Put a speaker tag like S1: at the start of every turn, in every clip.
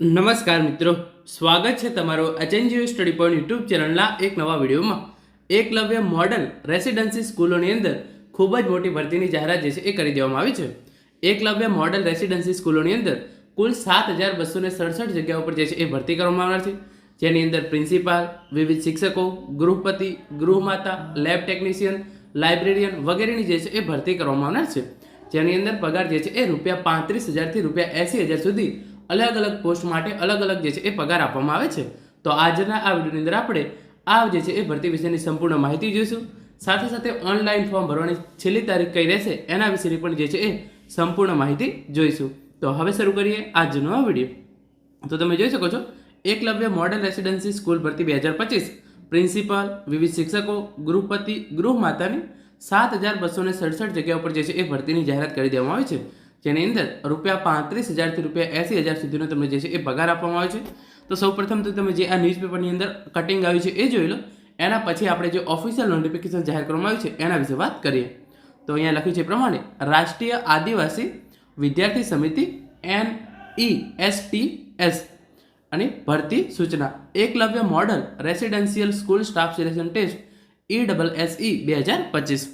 S1: નમસ્કાર મિત્રો. સ્વાગત છે તમારો એચએનજીઓ સ્ટડી પોઈન્ટ યુટ્યુબ ચેનલના એક નવા વિડીયોમાં. એકલવ્ય મોડલ રેસિડેન્સી સ્કૂલોની અંદર ખૂબ જ મોટી ભરતીની જાહેરાત જે છે એ કરી દેવામાં આવી છે. એકલવ્ય મોડલ રેસિડેન્સી સ્કૂલોની અંદર કુલ સાત હજાર બસો સડસઠ જગ્યાઓ પર જે છે એ ભરતી કરવામાં આવનાર છે. જેની અંદર પ્રિન્સિપાલ, વિવિધ શિક્ષકો, ગૃહપતિ, ગૃહમાતા, લેબ ટેકનિશિયન, લાઇબ્રેરિયન વગેરેની જે છે એ ભરતી કરવામાં આવનાર છે. જેની અંદર પગાર જે છે એ રૂપિયા પાંત્રીસ હજારથી રૂપિયા એંસી હજાર સુધી અલગ અલગ પોસ્ટ માટે અલગ અલગ જે છે એ પગાર આપવામાં આવે છે. તો આજના આ વિડીયોની અંદર આપણે આ જે છે એ ભરતી વિશેની સંપૂર્ણ માહિતી જોઈશું. સાથે સાથે ઓનલાઈન ફોર્મ ભરવાની છેલ્લી તારીખ કઈ રહેશે એના વિશેની પણ જે છે એ સંપૂર્ણ માહિતી જોઈશું. તો હવે શરૂ કરીએ આજનો આ વીડિયો. તો તમે જોઈ શકો છો, એકલવ્ય મોડલ રેસિડેન્સી સ્કૂલ ભરતી બે હજાર પચીસ. પ્રિન્સિપાલ વિવિધ શિક્ષકો ગૃહપતિ ગૃહમાતાની સાત હજાર બસો સડસઠ જગ્યા ઉપર જે છે એ ભરતીની જાહેરાત કરી દેવામાં આવી છે. જેની અંદર રૂપિયા પાંત્રીસ હજારથી રૂપિયા એંસી હજાર સુધીનો તમને જે છે એ પગાર આપવામાં આવે છે. તો સૌપ્રથમ તો તમે જે આ ન્યૂઝપેપરની અંદર કટિંગ આવ્યું છે એ જોઈ લો. એના પછી આપણે જે ઓફિશિયલ નોટિફિકેશન જાહેર કરવામાં આવ્યું છે એના વિશે વાત કરીએ. તો અહીંયા લખ્યું છે પ્રમાણે, રાષ્ટ્રીય આદિવાસી વિદ્યાર્થી સમિતિ N E S T S અને ભરતી સૂચના, Eklavya model residential school staff selection test E double S E બે હજાર પચીસ.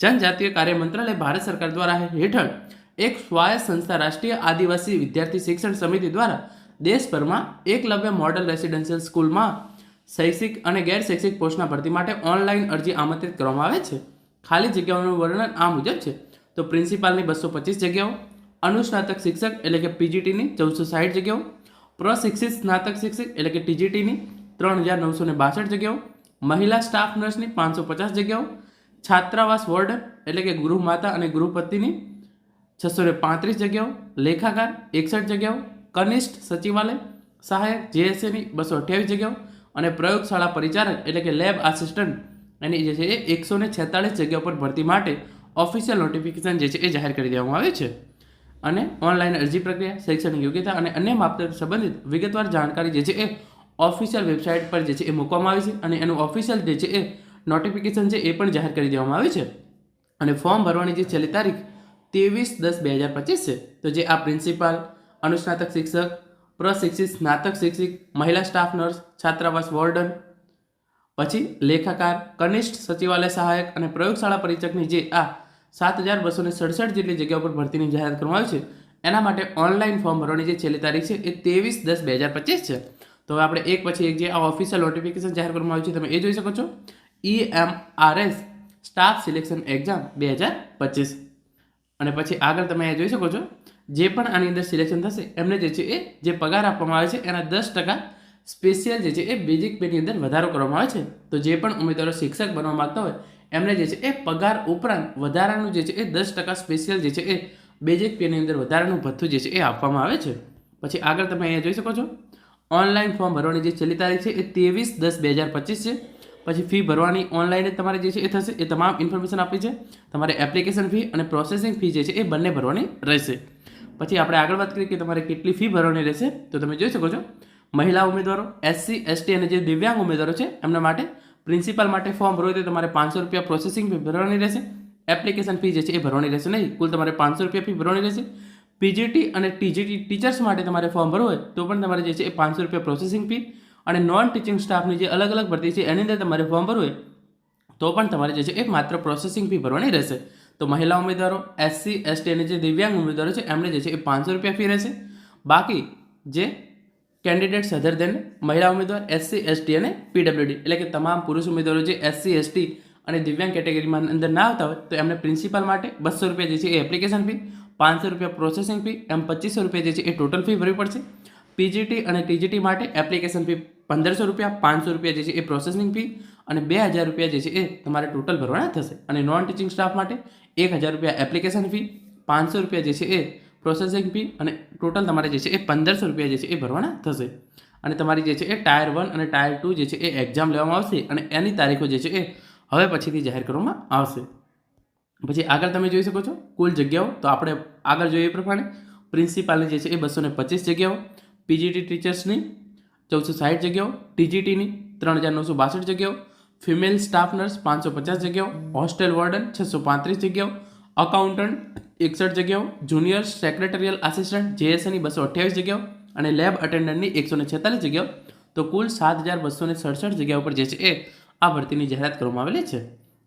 S1: જનજાતીય કાર્ય મંત્રાલય ભારત સરકાર દ્વારા હેઠળ એક સ્વાયત્ત સંસ્થા રાષ્ટ્રીય આદિવાસી વિદ્યાર્થી શિક્ષણ સમિતિ દ્વારા દેશભરમાં એકલવ્ય મોડલ રેસિડેન્શિયલ સ્કૂલમાં શૈક્ષિક અને ગેરશૈક્ષિક પોસ્ટના ભરતી માટે ઓનલાઈન અરજી આમંત્રિત કરવામાં આવે છે. ખાલી જગ્યાઓનું વર્ણન આ મુજબ છે. તો પ્રિન્સિપાલની બસો પચીસ જગ્યાઓ, અનુસ્નાતક શિક્ષક એટલે કે પીજીટીની ચૌદસો સાઠ જગ્યાઓ, પ્રશિક્ષિત સ્નાતક શિક્ષક એટલે કે ટીજીટીની ત્રણ હજાર નવસો ને બાસઠ જગ્યાઓ, મહિલા સ્ટાફ નર્સની પાંચસો પચાસ જગ્યાઓ, છાત્રાવાસ વોર્ડન એટલે કે ગૃહમાતા અને ગૃહપતિની છસો ને પાંત્રીસ જગ્યાઓ લેખાકાર એકસઠ જગ્યાઓ, કનિષ્ઠ સચિવાલય, સહાયક, જેએસએની બસો અઠ્યાવીસ જગ્યાઓ અને પ્રયોગશાળા પરિચારક એટલે કે લેબ આસિસ્ટન્ટ એની જે છે એ એકસો ને છેતાળીસ જગ્યાઓ પર ભરતી માટે ઓફિશિયલ નોટિફિકેશન જે છે એ જાહેર કરી દેવામાં આવે છે. અને ઓનલાઈન અરજી પ્રક્રિયા, શૈક્ષણિક યોગ્યતા અને અન્ય માપદંડ સંબંધિત વિગતવાર જાણકારી જે છે એ ઓફિશિયલ વેબસાઇટ પર જે છે એ મૂકવામાં આવી છે અને એનું ઓફિશિયલ જે છે એ નોટિફિકેશન છે એ પણ જાહેર કરી દેવામાં આવી છે. અને ફોર્મ ભરવાની જે છેલ્લી તારીખ ત્રેવીસ દસ બે હજાર પચીસ છે. તો જે આ પ્રિન્સિપાલ અનુસ્નાતક શિક્ષક, પ્રશિક્ષિત સ્નાતક શિક્ષક મહિલા સ્ટાફ નર્સ છાત્રાવાસ વોર્ડન પછી લેખાકાર, કનિષ્ઠ સચિવાલય સહાયક અને પ્રયોગશાળા પરિચકની જે આ સાત હજાર બસો ને સડસઠ જેટલી જગ્યા ઉપર ભરતીની જાહેરાત કરવામાં આવી છે, એના માટે ઓનલાઈન ફોર્મ ભરવાની જે છેલ્લી તારીખ છે એ ત્રેવીસ દસ બે હજાર પચીસ છે. તો આપણે એક પછી એક જે આ ઓફિશિયલ નોટિફિકેશન જાહેર કરવામાં આવ્યું છે, તમે એ જોઈ શકો છો. E M R S staff selection exam બે હજાર પચીસ. અને પછી આગળ તમે અહીંયા જોઈ શકો છો, જે પણ આની અંદર સિલેક્શન થશે, એમને જે છે એ, જે પગાર આપવામાં આવે છે, એના દસ ટકા સ્પેશિયલ જે છે એ બેઝિક પેની અંદર વધારો કરવામાં આવે છે. તો જે પણ ઉમેદવારો શિક્ષક બનવા માગતા હોય, એમને જે છે એ પગાર ઉપરાંત વધારાનું જે છે એ દસ ટકા સ્પેશિયલ જે છે એ બેઝિક પેની અંદર વધારાનું ભથ્થું જે છે એ આપવામાં આવે છે. પછી આગળ તમે અહીંયા જોઈ શકો છો ઓનલાઈન ફોર્મ ભરવાની જે છેલ્લી તારીખ છે એ ત્રેવીસ દસ બે હજાર પચીસ છે. પછી ફી ભરવાની ઓનલાઈન જ તમારે જે છે એ થશે, એ તમામ ઇન્ફોર્મેશન આપી છે. તમારે એપ્લિકેશન ફી અને પ્રોસેસિંગ ફી જે છે એ બંને ભરવાની રહેશે. પછી આપણે આગળ વાત કરીએ કે તમારે કેટલી ફી ભરવાની રહેશે, તો તમે જોઈ શકો છો. મહિલા ઉમેદવારો એસસી એસટી અને જે દિવ્યાંગ ઉમેદવારો છે, એમના માટે પ્રિન્સિપાલ માટે ફોર્મ ભરવું તો તમારે પાંચસો રૂપિયા પ્રોસેસિંગ ફી ભરવાની રહેશે. એપ્લિકેશન ફી જે છે એ ભરવાની રહેશે નહીં. કુલ તમારે પાંચસો રૂપિયા ફી ભરવાની રહેશે. પીજીટી અને ટીજીટી ટીચર્સ માટે તમારે ફોર્મ ભરવું હોય તો પણ તમારે જે છે એ પાંચસો રૂપિયા પ્રોસેસિંગ ફી અને નોન ટીચિંગ સ્ટાફની જે અલગ અલગ ભરતી છે, એની અંદર તમારે ફોર્મ ભરવું તો પણ તમારે જે છે એક માત્ર પ્રોસેસિંગ ફી ભરવાની રહેશે. તો મહિલા ઉમેદવારો એસસી એસટી અને જે દિવ્યાંગ ઉમેદવારો છે એમને જે છે એ પાંચસો રૂપિયા ફી રહેશે. બાકી જે કેન્ડિડેટ્સ અધર દેન મહિલા ઉમેદવાર એસસી એસટી અને પીડબ્લ્યુડી એટલે કે તમામ પુરુષ ઉમેદવારો જે એસસી એસટી અને દિવ્યાંગ કેટેગરીમાં અંદર ના આવતા હોય, તો એમને પ્રિન્સિપાલ માટે બસો રૂપિયા જે છે એ એપ્લિકેશન ફી પાંચસો રૂપિયા પ્રોસેસિંગ ફી એમ પચીસો રૂપિયા જે છે એ ટોટલ ફી ભરવી પડશે. પીજીટી અને ટીજીટી માટે એપ્લિકેશન ફી પંદરસો રૂપિયા, પાંચસો રૂપિયા જે છે એ પ્રોસેસિંગ ફી અને બે હજાર રૂપિયા જે છે એ તમારે ટોટલ ભરવાના થશે. અને નોન ટીચિંગ સ્ટાફ માટે એક હજાર રૂપિયા એપ્લિકેશન ફી પાંચસો રૂપિયા જે છે એ પ્રોસેસિંગ ફી અને ટોટલ તમારે જે છે એ પંદરસો રૂપિયા જે છે એ ભરવાના થશે. અને તમારી જે છે એ ટાયર વન અને ટાયર ટુ જે છે એ એક્ઝામ લેવામાં આવશે અને એની તારીખો જે છે એ હવે પછીથી જાહેર કરવામાં આવશે. પછી આગળ તમે જોઈ શકો છો કુલ જગ્યાઓ. તો આપણે આગળ જોઈએ એ પ્રમાણે પ્રિન્સિપાલની જે છે એ બસો પચીસ જગ્યાઓ પીજીટી ટીચર્સની ચૌદસો સાઠ જગ્યાઓ, ટીજીટીની ત્રણ હજાર નવસો બાસઠ જગ્યાઓ, ફિમેલ સ્ટાફ નર્સ પાંચસો પચાસ જગ્યાઓ, હોસ્ટેલ વોર્ડન છસો પાંત્રીસ જગ્યાઓ, અકાઉન્ટન્ટ એકસઠ જગ્યાઓ જુનિયર સેક્રેટરિયલ આસિસ્ટન્ટ જેએસએની બસો અઠ્યાવીસ જગ્યાઓ અને લેબ અટેન્ડન્ટની એકસો ને છેતાલીસ જગ્યાઓ. તો કુલ સાત હજાર બસો ને સડસઠ જગ્યાઓ પર જે છે એ આ ભરતીની જાહેરાત કરવામાં આવેલી છે.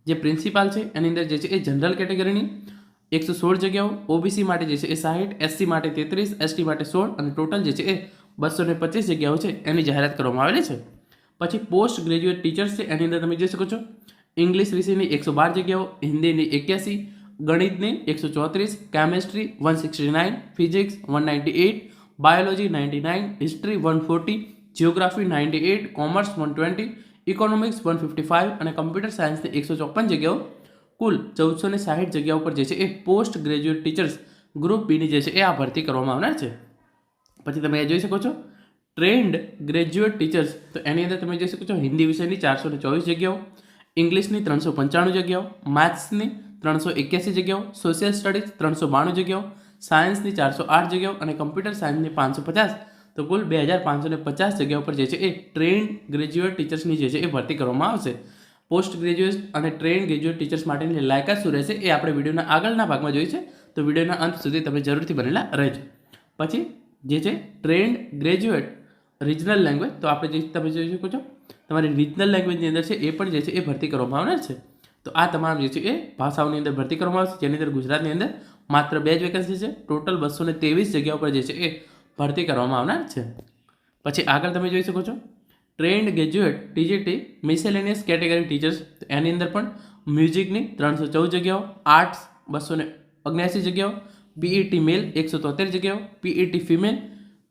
S1: જે પ્રિન્સિપાલ છે, એની અંદર જે છે એ જનરલ કેટેગરીની એકસો સોળ જગ્યાઓ, ઓબીસી માટે જે છે એ સાહીઠ, એસસી માટે તેત્રીસ, એસટી માટે સોળ અને ટોટલ જે છે એ બસો ને પચીસ જગ્યાઓ છે, એની જાહેરાત કરવામાં આવેલી છે. પછી પોસ્ટ ગ્રેજ્યુએટ ટીચર્સ છે, એની અંદર તમે જોઈ શકો છો. ઇંગ્લિશ વિષયની એકસો બાર જગ્યાઓ, હિન્દીની એક્યાસી, ગણિતની એકસો ચોત્રીસ, chemistry one sixty nine, physics one ninety eight, biology ninety nine, history one forty geography ninety eight, commerce one twenty, economics one fifty five અને કમ્પ્યુટર સાયન્સની એકસો ચોપન જગ્યાઓ. કુલ ચૌદસો ને સાહીઠ જગ્યાઓ ઉપર જે છે એ પોસ્ટ ગ્રેજ્યુએટ ટીચર્સ ગ્રુપ બીની જે છે એ આ ભરતી કરવામાં આવનાર છે. પછી તમે એ જોઈ શકો છો ટ્રેન્ડ ગ્રેજ્યુએટ ટીચર્સ તો એની અંદર તમે જોઈ શકો છો, હિન્દી વિષયની ચારસો ને ચોવીસ જગ્યાઓ, ઇંગ્લિશની ત્રણસો પંચાણું જગ્યાઓ મેથ્સની ત્રણસો એક્યાસી જગ્યાઓ સોશિયલ સ્ટડીઝ ત્રણસો બાણું જગ્યાઓ સાયન્સની ચારસો આઠ જગ્યાઓ અને કમ્પ્યુટર સાયન્સની પાંચસો પચાસ. તો કુલ બે હજાર પાંચસો ને પચાસ જગ્યાઓ પર જે છે એ ટ્રેન્ડ ગ્રેજ્યુએટ ટીચર્સની જે છે એ ભરતી કરવામાં આવશે. પોસ્ટ ગ્રેજ્યુએટ અને ટ્રેન્ડ ગ્રેજ્યુએટ ટીચર્સ માટેની લાયકાત શું રહેશે એ આપણે વિડીયોના આગળના ભાગમાં જોઈ છે. તો વિડીયોના અંત સુધી તમે જરૂરથી બનેલા રહેજો. પછી જે છે ટ્રેન્ડ ગ્રેજ્યુએટ રિજનલ લેંગ્વેજ તો આપણે જે તમે જોઈ શકો છો, તમારી રિજનલ લેંગ્વેજની અંદર છે, એ પણ જે છે, એ ભરતી કરવામાં આવનાર છે. તો આ તમામ જે છે, એ ભાષાઓની અંદર ભરતી કરવામાં આવશે, જેની અંદર ગુજરાતની અંદર માત્ર બે જ વેકેન્સી છે. ટોટલ બસો ને ત્રેવીસ જગ્યાઓ પર જે છે, એ ભરતી કરવામાં આવનાર છે. પછી આગળ તમે જોઈ શકો છો trained graduate TGT miscellaneous category teachers એની અંદર પણ મ્યુઝિકની ત્રણસો ચૌદ જગ્યાઓ આર્ટ્સ બસો ને જગ્યાઓ પીઈટી મેલ એકસો તોતેર જગ્યાઓ. પીઈટી ફિમેલ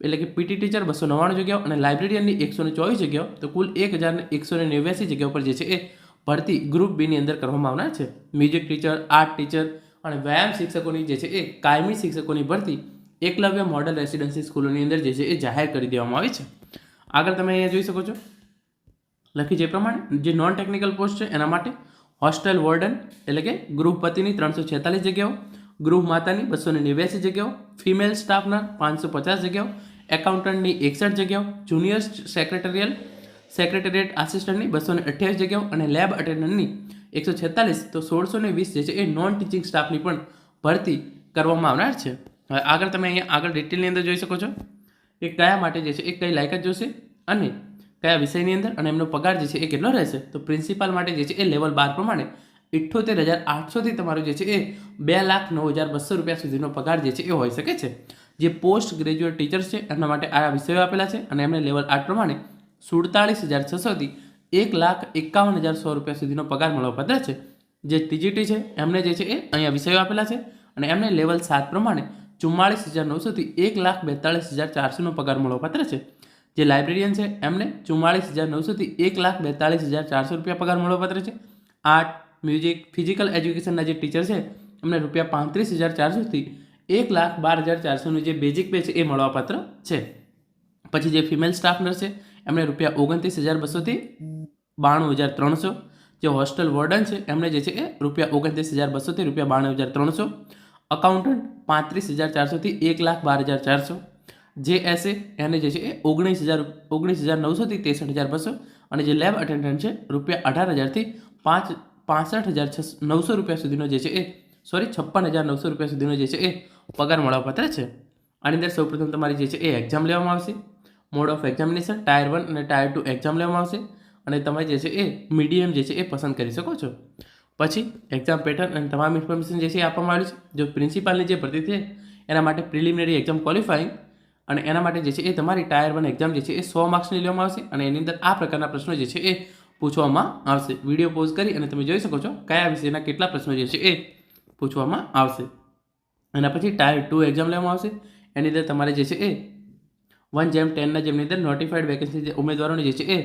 S1: એટલે કે પીટી ટીચર બસો નવ્વાણું જગ્યાઓ. અને લાઇબ્રેરિયનની એકસો ને ચોવીસ જગ્યાઓ. તો કુલ એક હજાર એકસો ને નેવ્યાસી જગ્યાઓ પર જે છે એ ભરતી ગ્રુપ બીની અંદર કરવામાં આવનાર છે. મ્યુઝિક ટીચર આર્ટ ટીચર અને વ્યાયામ શિક્ષકોની જે છે એ કાયમી શિક્ષકોની ભરતી એકલવ્ય મોડલ રેસિડેન્સી સ્કૂલોની અંદર જે છે એ જાહેર કરી દેવામાં આવી છે. આગળ તમે અહીંયા જોઈ શકો છો. લખી જે પ્રમાણે. જે નોન ટેકનિકલ પોસ્ટ છે એના માટે હોસ્ટેલ વોર્ડન એટલે કે ગૃહપતિની ત્રણસો છેતાલીસ જગ્યાઓ. ગૃહ માતાની બસો ને નેવ્યાસી જગ્યાઓ ફિમેલ સ્ટાફના પાંચસો પચાસ જગ્યાઓ એકાઉન્ટન્ટની એકસઠ જગ્યાઓ જુનિયર સેક્રેટરિયલ સેક્રેટરીએટ આસિસ્ટન્ટની બસો ને જગ્યાઓ અને લેબ અટેન્ડન્ટની એકસો છેતાલીસ. તો સોળસો ને વીસ જે છે એ નોન ટીચિંગ સ્ટાફની પણ ભરતી કરવામાં આવનાર છે. હવે આગળ તમે અહીંયા આગળ ડિટેલની અંદર જોઈ શકો છો. કે કયા માટે જે છે એ કઈ લાયકાત જોશે અને કયા વિષયની અંદર અને એમનો પગાર જે છે એ કેટલો રહેશે. તો પ્રિન્સિપાલ માટે જે છે એ લેવલ બાર પ્રમાણે ઇઠ્ઠોતેર હજાર આઠસોથી તમારો જે છે એ બે લાખ નવ હજાર બસો રૂપિયા સુધીનો પગાર જે છે એ હોઈ શકે છે. જે પોસ્ટ ગ્રેજ્યુએટ ટીચર્સ છે, એમના માટે આ વિષયો આપેલા છે અને એમને લેવલ આઠ પ્રમાણે સુડતાળીસ હજાર છસોથી એક લાખ એકાવન હજાર સો રૂપિયા સુધીનો પગાર મળવાપાત્ર છે. જે ટીજીટી છે એમને જે છે એ અહીંયા વિષયો આપેલા છે અને એમને લેવલ સાત પ્રમાણે ચુમ્માળીસ હજાર નવસોથી એક લાખ બેતાળીસ હજાર ચારસોનો પગાર મળવાપાત્ર છે. જે લાઇબ્રેરિયન છે એમને ચુમ્માળીસ હજાર નવસોથી એક લાખ બેતાળીસ હજાર ચારસો રૂપિયા પગાર મળવાપાત્ર છે. આર્ટ મ્યુઝિક, ફિઝિકલ એજ્યુકેશનના જે ટીચર છે, એમને રૂપિયા પાંત્રીસ હજાર ચારસોથી એક લાખ બાર હજાર ચારસોનું જે બેઝિક પે છે એ મળવાપાત્ર છે. પછી જે ફિમેલ સ્ટાફ નર્સ છે, એમને રૂપિયા ઓગણત્રીસ હજાર બસોથી બાણું હજાર ત્રણસો. જે હોસ્ટેલ વોર્ડન છે, એમને જે છે એ રૂપિયા ઓગણત્રીસ હજાર બસોથી રૂપિયા બાણું હજાર ત્રણસો. અકાઉન્ટન્ટ પાંત્રીસ હજાર ચારસોથી એક લાખ બાર હજાર ચારસો. જે એસે એને જે છે એ ઓગણીસ હજાર ઓગણીસ હજાર નવસોથી ત્રેસઠ હજાર બસો. અને જે લેબ અટેન્ડન્ટ છે, રૂપિયા અઢાર હજારથી પાંચ પાસઠ હજાર નવસો રૂપિયા સુધીનો જે છે એ સોરી છપ્પન હજાર નવસો રૂપિયા સુધીનો જે છે એ પગાર મળવાપાત્ર છે. આની અંદર સૌપ્રથમ તમારી જે છે એ એક્ઝામ લેવામાં આવશે. Mode of examination tier one અને ટાયર ટુ એક્ઝામ લેવામાં આવશે અને તમે જે છે એ મીડિયમ જે છે એ પસંદ કરી શકો છો. પછી એક્ઝામ પેટર્ન અને તમામ ઇન્ફોર્મેશન જે છે એ આપવામાં આવ્યું છે. જો પ્રિન્સિપાલની જે ભરતી છે, એના માટે પ્રિલિમિનરી એક્ઝામ ક્વોલિફાઈંગ અને એના માટે જે છે એ તમારી ટાયર વન એક્ઝામ જે છે એ સો માર્ક્સની લેવામાં આવશે અને એની અંદર આ પ્રકારના પ્રશ્નો જે છે એ પૂછવામાં આવશે. વીડિયો પોઝ કરી અને તમે જોઈ શકો છો કયા વિષયના કેટલા પ્રશ્નો જે છે એ પૂછવામાં આવશે. એના પછી ટાયર ટુ એક્ઝામ લેવામાં આવશે. એની અંદર તમારે જે છે એ વન જેમ ટેનના જેમની અંદર નોટિફાઈડ વેકેન્સી જે ઉમેદવારોની જે છે એ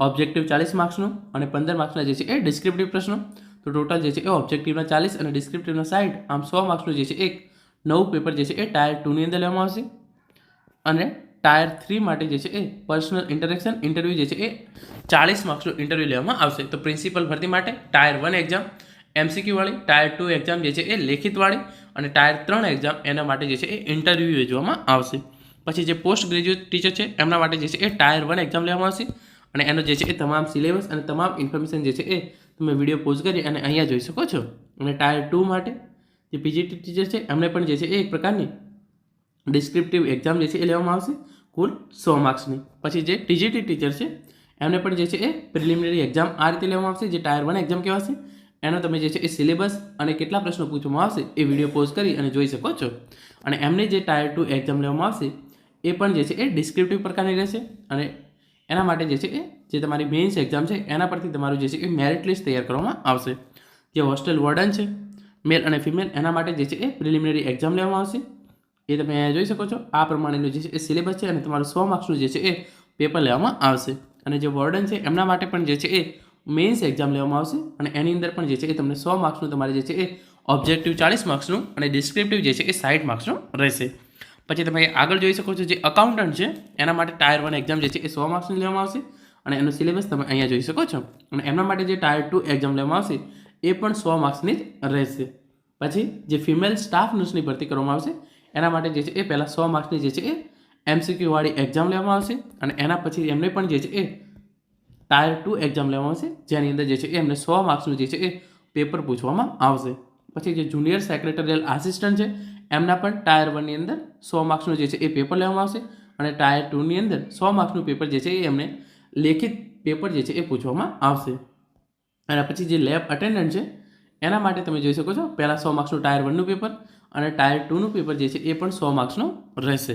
S1: ઓબ્જેક્ટિવ ચાલીસ માર્ક્સનું અને પંદર માર્ક્સના જે છે એ ડિસ્ક્રિપ્ટિવ પ્રશ્નો. તો ટોટલ જે છે એ ઓબ્જેક્ટિવના ચાલીસ અને ડિસ્ક્રિપ્ટિવના સાઠ આમ સો માર્ક્સનું જે છે એક નવું પેપર જે છે એ ટાયર ટુની અંદર લેવામાં આવશે. અને ટાયર થ્રી માટે જે છે એ પર્સનલ ઇન્ટરેક્શન ઇન્ટરવ્યૂ જે છે એ ચાલીસ માર્ક્સનું ઇન્ટરવ્યૂ લેવામાં આવશે. તો પ્રિન્સિપલ ભરતી માટે ટાયર વન એક્ઝામ એમસીક્યુ વાળી, ટાયર ટુ એક્ઝામ જે છે એ લેખિતવાળી અને ટાયર ત્રણ એક્ઝામ એના માટે જે છે એ ઇન્ટરવ્યૂ યોજવામાં આવશે. પછી જે પોસ્ટ ગ્રેજ્યુએટ ટીચર છે, એમના માટે જે છે એ ટાયર વન એક્ઝામ લેવામાં આવશે અને એનો જે છે એ તમામ સિલેબસ અને તમામ ઇન્ફોર્મેશન જે છે એ તમે વીડિયો પોઝ કરી અને અહીંયા જોઈ શકો છો. અને ટાયર ટુ માટે જે પીજીટી ટીચર છે, એમને પણ જે છે એ એક પ્રકારની ડિસ્ક્રિપ્ટિવ એક્ઝામ જે છે એ લેવામાં આવશે, કુલ સો માર્ક્સની. પછી જે ટીજીટી ટીચર છે, એમને પણ જે છે એ પ્રિલિમિનરી એક્ઝામ આ રીતે લેવામાં આવશે, જે ટાયર વન એક્ઝામ કહેવાશે. એનો તમે જે છે એ સિલેબસ અને કેટલા પ્રશ્નો પૂછવામાં આવશે, એ વીડિયો પોઝ કરી અને જોઈ શકો છો. અને એમને જે ટાયર ટુ એક્ઝામ લેવામાં આવશે, એ પણ જે છે એ ડિસ્ક્રિપ્ટિવ પ્રકારની રહેશે. અને એના માટે જે છે એ, જે તમારી મેઇન્સ એક્ઝામ છે, એના પરથી તમારું જે છે એ મેરિટ લિસ્ટ તૈયાર કરવામાં આવશે. જે હોસ્ટેલ વોર્ડન છે મેલ અને ફિમેલ એના માટે જે છે એ પ્રિલિમિનરી એક્ઝામ લેવામાં આવશે. એ તમે અહીંયા જોઈ શકો છો. આ પ્રમાણેનું જે છે એ સિલેબસ છે અને તમારું સો માર્ક્સનું જે છે એ પેપર લેવામાં આવશે. અને જે વોર્ડન છે એમના માટે પણ જે છે એ મેઇન્સ એક્ઝામ લેવામાં આવશે. અને એની અંદર પણ જે છે એ તમને સો માર્ક્સનું તમારે જે છે એ ઓબ્જેક્ટિવ ચાળીસ માર્ક્સનું અને ડિસ્ક્રિપ્ટિવ જે છે એ સાઠ માર્ક્સનું રહેશે. પછી તમે આગળ જોઈ શકો છો જે અકાઉન્ટન્ટ છે, એના માટે ટાયર વન એક્ઝામ જે છે એ સો માર્ક્સની લેવામાં આવશે. અને એનો સિલેબસ તમે અહીંયા જોઈ શકો છો. અને એમના માટે જે ટાયર ટુ એક્ઝામ લેવામાં આવશે, એ પણ સો માર્ક્સની જ રહેશે. પછી જે ફિમેલ સ્ટાફ નર્સની ભરતી કરવામાં આવશે એના માટે જે છે એ પહેલાં સો માર્ક્સની જે છે એ એમસીક્યુવાળી એક્ઝામ લેવામાં આવશે અને એના પછી એમને પણ જે છે એ ટાયર ટુ એક્ઝામ લેવામાં આવશે, જેની અંદર જે છે એ એમને સો માર્ક્સનું જે છે એ પેપર પૂછવામાં આવશે. પછી જે જુનિયર સેક્રેટરીયલ આસિસ્ટન્ટ છે, એમના પણ ટાયર વનની અંદર સો માર્ક્સનું જે છે એ પેપર લેવામાં આવશે અને ટાયર ટુની અંદર સો માર્ક્સનું પેપર જે છે એ એમને લેખિત પેપર જે છે એ પૂછવામાં આવશે. અને પછી જે લેબ અટેન્ડન્ટ છે એના માટે તમે જોઈ શકો છો, પહેલાં સો માર્ક્સનું ટાયર વનનું પેપર અને ટાયર ટુનું પેપર જે છે એ પણ સો માર્ક્સનું રહેશે.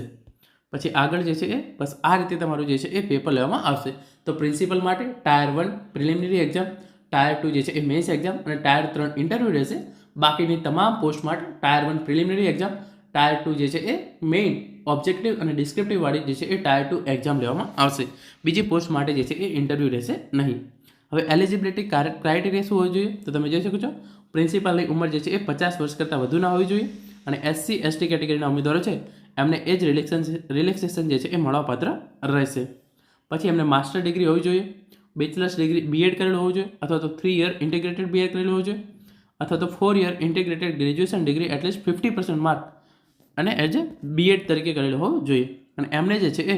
S1: પછી આગળ જે છે એ, બસ આ રીતે તમારું જે છે એ પેપર લેવામાં આવશે. તો પ્રિન્સિપલ માટે tier one preliminary exam, tier two જે છે એ મેન્સ એક્ઝામ અને ટાયર ત્રણ ઇન્ટરવ્યૂ રહેશે. બાકીની તમામ પોસ્ટ માટે tier one preliminary exam, tier two જે છે એ મેઇન ઓબ્જેક્ટિવ અને ડિસ્ક્રિપ્ટિવવાળી જે છે એ ટાયર ટુ એક્ઝામ લેવામાં આવશે. બીજી પોસ્ટ માટે જે છે એ ઇન્ટરવ્યૂ રહેશે નહીં. હવે એલિજિબિલિટી ક્રાઇટેરિયા શું હોવું જોઈએ? તો તમે જોઈ શકો છો પ્રિન્સિપાલની ઉંમર જે છે એ પચાસ વર્ષ કરતાં વધુ ના હોવી જોઈએ અને એસસી એસટી કેટેગરીના ઉમેદવારો છે, એમને એ જ રિલેક્શન રિલેક્સેશન જે છે એ મળવાપાત્ર રહેશે. પછી એમને માસ્ટર ડિગ્રી હોવી જોઈએ બેચલર્સ ડિગ્રી બીએડ કરેલું હોવું જોઈએ, અથવા તો થ્રી યર ઇન્ટિગ્રેટેડ બીએડ કરેલું હોવું જોઈએ, અથવા તો four year integrated graduation degree at least fifty percent mark અને એઝ એ બીએડ તરીકે કરેલું હોવું જોઈએ. અને એમને જે છે એ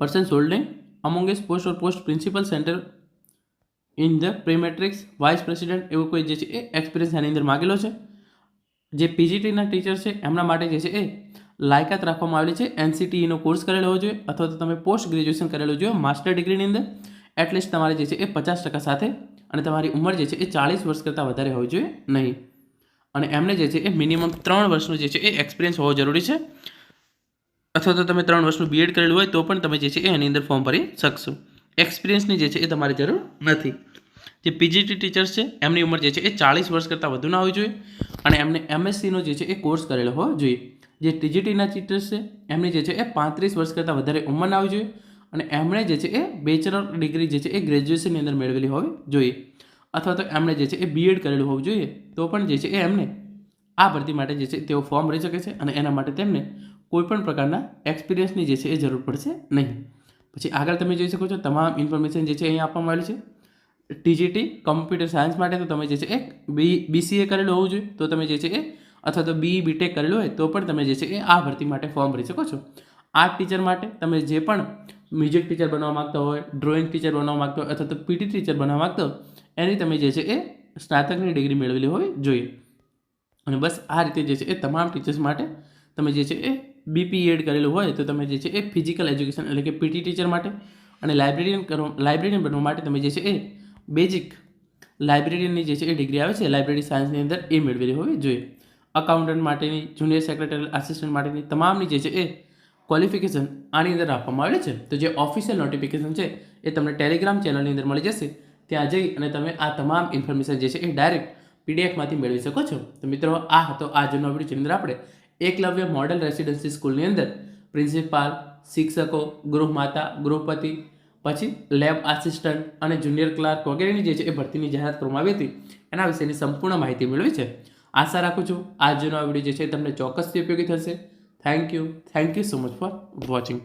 S1: person holding amongst post or post principal centre in the prematrics vice president એવું કોઈ જે છે એ એક્સપિરિયન્સ એની અંદર માગેલો છે. જે પીજીટીના ટીચર છે, એમના માટે જે છે એ લાયકાત રાખવામાં આવેલી છે. એનસીટીઈનો કોર્સ કરેલો હોવો જોઈએ અથવા તો તમે પોસ્ટ ગ્રેજ્યુએશન કરેલું જોઈએ માસ્ટર ડિગ્રીની અંદર. એટલીસ્ટ તમારે જે છે એ પચાસ ટકા સાથે અને તમારી ઉંમર જે છે એ ચાળીસ વર્ષ કરતાં વધારે હોવી જોઈએ નહીં. અને એમને જે છે એ મિનિમમ ત્રણ વર્ષનું જે છે એ એક્સપિરિયન્સ હોવો જરૂરી છે. અથવા તો તમે ત્રણ વર્ષનું બીએડ કરેલું હોય તો પણ તમે જે છે એની અંદર ફોર્મ ભરી શકશો એક્સપિરિયન્સની જે છે એ તમારી જરૂર નથી જે પીજીટી ટીચર્સ છે એમની ઉંમર જે છે એ ચાળીસ વર્ષ કરતાં વધુ ના હોવી જોઈએ અને એમને એમએસસીનો જે છે એ કોર્સ કરેલો હોવો જોઈએ જે ટીજીટીના ટીચર્સ છે એમની જે છે એ પાંત્રીસ વર્ષ કરતાં વધારે ઉંમર હોવી જોઈએ અને એમણે જે છે એ બેચલર ડિગ્રી જે છે એ ગ્રેજ્યુએશનની અંદર મેળવેલી હોવી જોઈએ અથવા તો એમણે જે છે એ બીએડ કરેલું હોવું જોઈએ તો પણ જે છે એ એમને આ ભરતી માટે જે છે તેઓ ફોર્મ ભરી શકે છે અને એના માટે તેમને કોઈપણ પ્રકારના એક્સપિરિયન્સની જે છે એ જરૂર પડશે નહીં. પછી આગળ તમે જોઈ શકો છો તમામ ઇન્ફોર્મેશન જે છે અહીંયા આપવામાં આવેલી છે. ટીજીટી કમ્પ્યુટર સાયન્સ માટે તો તમે જે છે એક બી બીસીએ કરેલું હોવું જોઈએ. તો તમે જે છે એ અથવા તો બી બીટેક કરેલું હોય તો પણ તમે જે છે એ આ ભરતી માટે ફોર્મ ભરી શકો છો. આર્ટ ટીચર માટે તમે જે પણ મ્યુઝિક ટીચર બનવા માગતા હોય ડ્રોઈંગ ટીચર બનવા માગતા હોય અથવા તો પીટી ટીચર બનવા માગતા હોય, એની તમે જે છે એ સ્નાતકની ડિગ્રી મેળવેલી હોવી જોઈએ. અને બસ આ રીતે જે છે એ તમામ ટીચર્સ માટે તમે જે છે એ બીપી એડ કરેલું હોય તો તમે જે છે એ ફિઝિકલ એજ્યુકેશન એટલે કે પીટી ટીચર માટે અને લાઇબ્રેરિયન કરવા લાઇબ્રેરિયન બનવા માટે તમે જે છે એ બેઝિક લાઇબ્રેરિયનની જે છે એ ડિગ્રી આવે છે લાઇબ્રેરી સાયન્સની અંદર એ મેળવેલી હોવી જોઈએ. અકાઉન્ટન્ટ માટેની જુનિયર સેક્રેટરી આસિસ્ટન્ટ માટેની તમામની જે છે એ ક્વોલિફિકેશન આની અંદર આપવામાં આવેલી છે. તો જે ઓફિશિયલ નોટિફિકેશન છે એ તમને ટેલિગ્રામ ચેનલની અંદર મળી જશે. ત્યાં જઈ અને તમે આ તમામ ઇન્ફોર્મેશન જે છે એ ડાયરેક્ટ પીડીએફમાંથી મેળવી શકો છો. તો મિત્રો, આ હતો આજનો વીડિયો જેની અંદર આપણે એકલવ્ય મોડલ રેસિડેન્સી સ્કૂલની અંદર પ્રિન્સિપાલ શિક્ષકો ગૃહમાતા ગૃહપતિ, પછી લેબ આસિસ્ટન્ટ અને જુનિયર ક્લાર્ક વગેરેની જે છે એ ભરતીની જાહેરાત કરવામાં આવી હતી. એના વિશેની સંપૂર્ણ માહિતી મેળવી છે. આશા રાખું છું આજનો આ વીડિયો જે છે તમને ચોક્કસથી ઉપયોગી થશે. Thank you thank you so much for watching